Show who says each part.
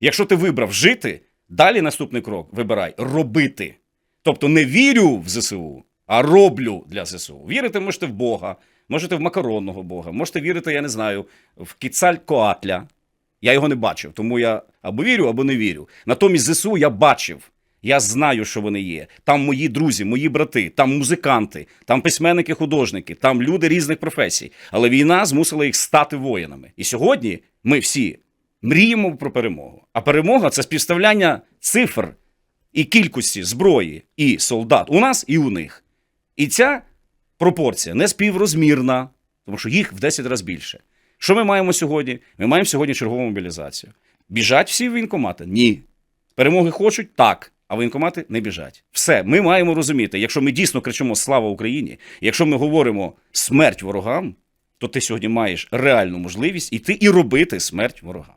Speaker 1: Якщо ти вибрав жити, далі наступний крок вибирай робити. Тобто не вірю в ЗСУ, а роблю для ЗСУ. Вірити можете в Бога, можете в макаронного Бога, можете вірити, я не знаю, в Кіцалькоатля. Я його не бачив, тому я або вірю, або не вірю. Натомість ЗСУ я бачив. Я знаю, що вони є. Там мої друзі, мої брати, там музиканти, там письменники, художники, там люди різних професій. Але війна змусила їх стати воїнами. І сьогодні ми всі мріємо про перемогу. А перемога це співставляння цифр і кількості зброї і солдат у нас і у них. І ця пропорція не співрозмірна, тому що їх в 10 разів більше. Що ми маємо сьогодні? Ми маємо сьогодні чергову мобілізацію. Біжать всі в воєнкомати? Ні. Перемоги хочуть? Так. А воєнкомати не біжать. Все, ми маємо розуміти, якщо ми дійсно кричимо Слава Україні, якщо ми говоримо смерть ворогам, то ти сьогодні маєш реальну можливість іти і робити смерть ворогам.